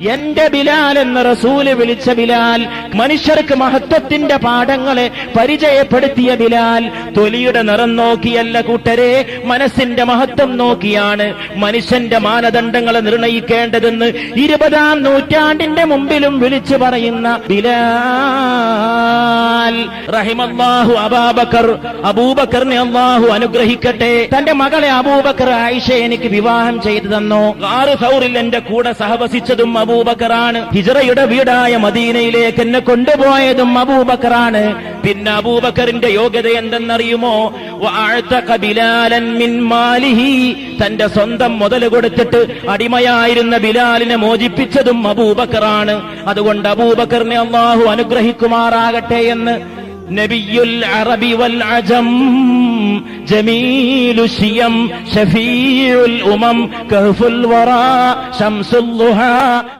എന്റെ ബിലാൽ എന്ന റസൂൽ വിളിച്ച ബിലാൽ മനുഷ്യർക്ക് മഹത്വത്തിന്റെ പാഠങ്ങളെ പരിചയപ്പെടുത്തിയ ബിലാൽ തൊലിയുടെ നിറം നോക്കിയല്ല കൂട്ടരെ മനസ്സിന്റെ മഹത്വം നോക്കിയാണ് മനുഷ്യന്റെ മാനദണ്ഡങ്ങളെ നിർണയിക്കേണ്ടതെന്ന് ഇരുപതാം നൂറ്റാണ്ടിന്റെ മുമ്പിലും വിളിച്ചു പറയുന്ന ബിലാൽ. റഹിമല്ലാഹു അബാബക്കർ അബൂബക്കറിനെ അള്ളാഹു അനുഗ്രഹിക്കട്ടെ. തന്റെ മകളെ അബൂബക്കർ ആയിഷ എനിക്ക് വിവാഹം ചെയ്തു തന്നു. ആറ് സൗറിൽ എന്റെ കൂടെ സഹവസിച്ചതും അബൂബക്കറാണ്. ഹിജറയുടെ വീടായ മദീനയിലേക്ക് എന്നെ കൊണ്ടുപോയതും അബൂബക്കറാണ്. പിന്നെ അബൂബക്കറിന്റെ യോഗ്യത എന്തെന്നറിയുമോ? തന്റെ സ്വന്തം മുതൽ കൊടുത്തിട്ട് അടിമയായിരുന്ന ബിലാലിനെ മോചിപ്പിച്ചതും അബൂബക്കറാണ്. അതുകൊണ്ട് അബൂബക്കറിനെ അള്ളാഹു അനുഗ്രഹിക്കുമാറാകട്ടെ എന്ന് نبي العرب والعجم جميل الشيم شفيع الأمم كهف الورى شمس الضحى.